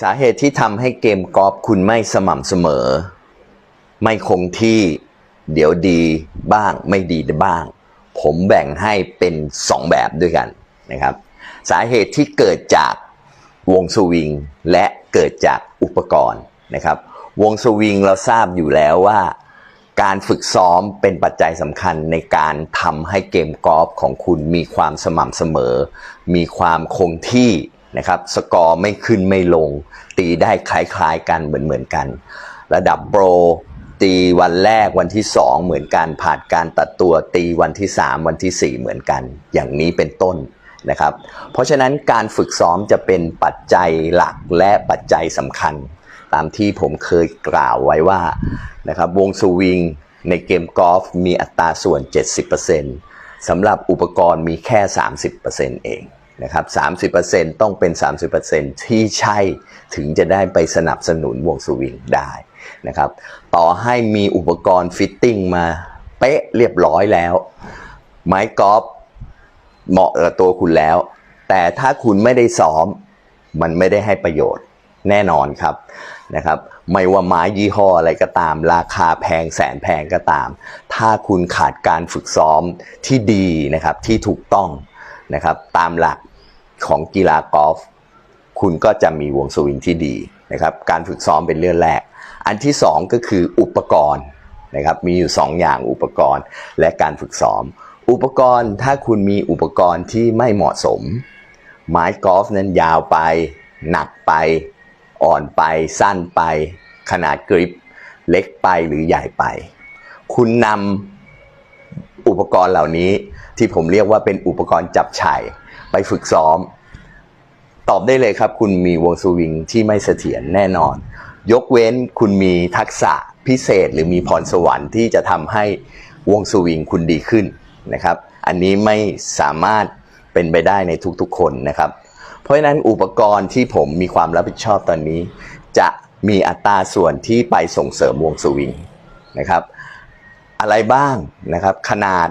สาเหตุที่ทำให้เกมกอล์ฟคุณไม่สม่ำเสมอ ไม่คงที่เดี๋ยวดีบ้างไม่ดีบ้าง ผมแบ่งให้เป็น2แบบด้วยกันนะครับ สาเหตุที่เกิดจากวงสวิงและเกิดจากอุปกรณ์นะครับ วงสวิงเราทราบอยู่แล้วว่า การฝึกซ้อมเป็นปัจจัยสำคัญในการทำให้เกมกอล์ฟของคุณมีความสม่ำเสมอ มีความคงที่ นะครับ สกอร์ไม่ขึ้นไม่ลง ตีได้คล้ายๆกันเหมือนๆกัน ระดับโปรตีวันแรกวันที่ 2 เหมือนกันผ่านการตัดตัวตีวันที่ 3 วันที่ 4 เหมือนกัน อย่างนี้เป็นต้นนะครับ เพราะฉะนั้นการฝึกซ้อมจะเป็นปัจจัยหลักและปัจจัยสำคัญ ตามที่ผมเคยกล่าวไว้ว่านะครับวงสวิงในเกมกอล์ฟมีอัตราส่วน 70%สำหรับอุปกรณ์มีแค่ 30%เอง นะครับ30%ต้องเป็น 30%ที่ใช่ถึงจะได้ไปสนับสนุนวงสวิงได้นะครับ ต่อให้มีอุปกรณ์ฟิตติ้งมาเป๊ะเรียบร้อยแล้ว ไม้กอล์ฟเหมาะกับตัวคุณแล้ว แต่ถ้าคุณไม่ได้ซ้อม มันไม่ได้ให้ประโยชน์แน่นอนครับนะครับ ไม่ว่าไม้ยี่ห้ออะไรก็ตาม ราคาแพงแสนแพงก็ตาม ถ้าคุณขาดการฝึกซ้อมที่ดีนะครับที่ถูกต้องนะครับ ตามหลัก ของกีฬากอล์ฟคุณก็จะมีวงสวิงที่ดีนะครับ การฝึกซ้อมเป็นเรื่องแรก อันที่สองก็คืออุปกรณ์นะครับ มีอยู่สองอย่างอุปกรณ์และการฝึกซ้อม อุปกรณ์ถ้าคุณมีอุปกรณ์ที่ไม่เหมาะสม ไม้กอล์ฟนั้นยาวไป หนักไป อ่อนไป สั้นไป ขนาดกริป เล็กไปหรือใหญ่ไป คุณนำอุปกรณ์เหล่านี้ที่ผมเรียกว่าเป็นอุปกรณ์จับฉ่ ไปฝึกซ้อม ตอบได้เลยครับ คุณมีวงสวิงที่ไม่เสถียรแน่นอน ยกเว้นคุณมีทักษะพิเศษหรือมีพรสวรรค์ที่จะทำให้วงสวิงคุณดีขึ้นนะครับ อันนี้ไม่สามารถเป็นไปได้ในทุกๆคนนะครับ เพราะฉะนั้นอุปกรณ์ที่ผมมีความรับผิดชอบตอนนี้ จะมีอัตราส่วนที่ไปส่งเสริมวงสวิงนะครับ อะไรบ้างนะครับ ขนาด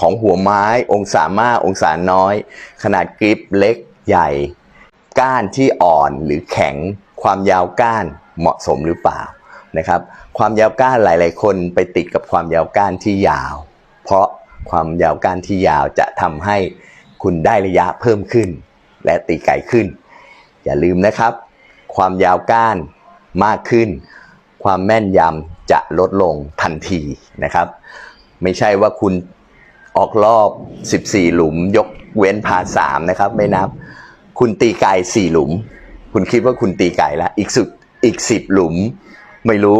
ของหัวไม้องศามากองศาน้อย ขนาดกริปเล็กใหญ่ ก้านที่อ่อนหรือแข็ง ความยาวก้านเหมาะสมหรือเปล่านะครับ ความยาวก้านหลาย ๆ คนไปติดกับความยาวก้านที่ยาว เพราะความยาวก้านที่ยาวจะทำให้คุณได้ระยะเพิ่มขึ้น และตีไกลขึ้น อย่าลืมนะครับ ความยาวก้านมากขึ้น ความแม่นยำจะลดลงทันทีนะครับ ไม่ใช่ว่าคุณ ออกรอบ 14 หลุม ยกเว้นพาสามนะครับ ไม่นับ คุณตีไกล4หลุม คุณคิดว่าคุณตีไกลแล้วอีกสุดอีก10หลุม ไม่รู้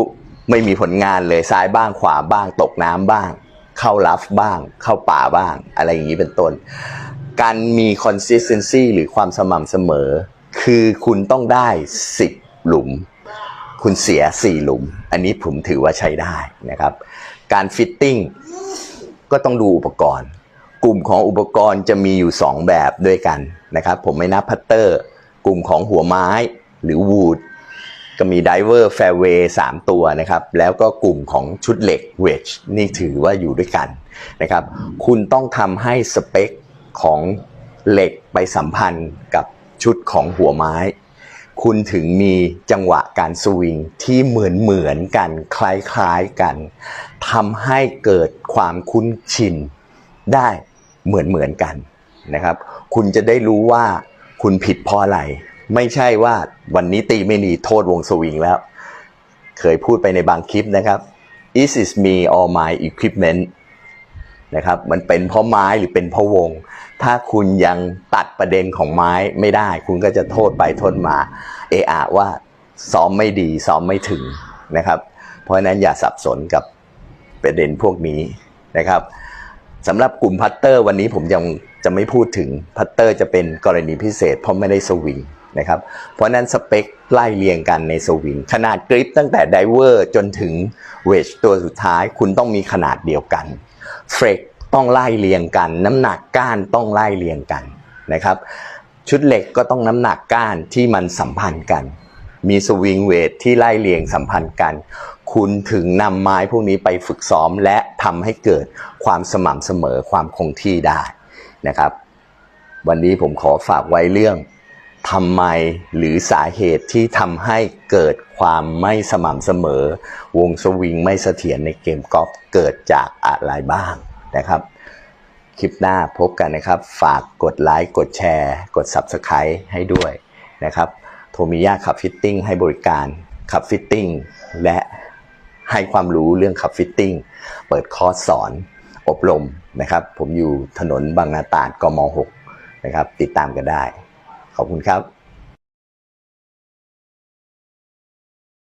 ไม่มีผลงานเลยซ้ายบ้างขวาบ้างตกน้ำบ้าง เข้าลัฟบ้าง เข้าป่าบ้าง อะไรอย่างนี้เป็นต้น การมี consistency หรือความสม่ำเสมอ คือคุณต้องได้10หลุม คุณเสีย4หลุม อันนี้ผมถือว่าใช้ได้นะครับ การฟิตติ้ง ก็ต้องดูอุปกรณ์ กลุ่มของอุปกรณ์จะมีอยู่ 2 แบบด้วยกันนะครับ ผมไม่นับพัตเตอร์ กลุ่มของหัวไม้หรือวูดก็มีไดเวอร์แฟร์เวย์สามตัวนะครับ แล้วก็กลุ่มของชุดเหล็กเวจนี่ถือว่าอยู่ด้วยกันนะครับ คุณต้องทำให้สเปคของเหล็กไปสัมพันธ์กับชุดของหัวไม้ คุณถึงมีจังหวะการสวิงที่เหมือนเหมือนกันคล้ายๆกันทำให้เกิดความคุ้นชินได้เหมือนเหมือนกันนะครับ คุณจะได้รู้ว่าคุณผิดเพราะอะไร ไม่ใช่ว่าวันนี้ตีไม่ดีโทษวงสวิงแล้ว เคยพูดไปในบางคลิปนะครับ is is me or my equipment นะครับมันเป็นเพราะไม้หรือเป็นเพราะวง ถ้าคุณยังตัดประเด็นของไม้ไม่ได้ คุณก็จะโทษไปโทษมา เอะอะว่าซ้อมไม่ดีซ้อมไม่ถึงนะครับ เพราะฉะนั้นอย่าสับสนกับประเด็นพวกนี้นะครับสำหรับกลุ่มพัตเตอร์วันนี้ผมยังจะไม่พูดถึงพัตเตอร์จะเป็นกรณีพิเศษ เพราะไม่ได้สวิงนะครับเพราะนั้นสเปคไล่เรียงกันในสวิงขนาดกริปตั้งแต่ไดเวอร์จนถึงเวจตัวสุดท้ายคุณต้องมีขนาดเดียวกัน เฟรกต้องไล่เรียงกัน น้ำหนักก้านต้องไล่เรียงกันนะครับ ชุดเหล็กก็ต้องน้ำหนักก้านที่มันสัมพันธ์กัน มีสวิงเวทที่ไล่เรียงสัมพันธ์กัน คุณถึงนำไม้พวกนี้ไปฝึกซ้อมและทำให้เกิดความสม่ำเสมอความคงที่ได้นะครับ วันนี้ผมขอฝากไว้เรื่อง ทำไมหรือสาเหตุที่ทำให้เกิดความไม่สม่ำเสมอ วงสวิงไม่เสถียรในเกมกอล์ฟเกิดจากอะไรบ้างนะครับ คลิปหน้าพบกันนะครับ ฝากกดไลค์กดแชร์ กด Subscribe ให้ด้วยนะครับโทมิยะขับฟิตติ้งให้บริการขับฟิตติ้งและให้ความรู้เรื่องขับฟิตติ้งเปิดคอร์สสอนอบรมนะครับ ผมอยู่ถนนบางนาตราดกม 6 นะครับ ติดตามกันได้ ขอบคุณครับ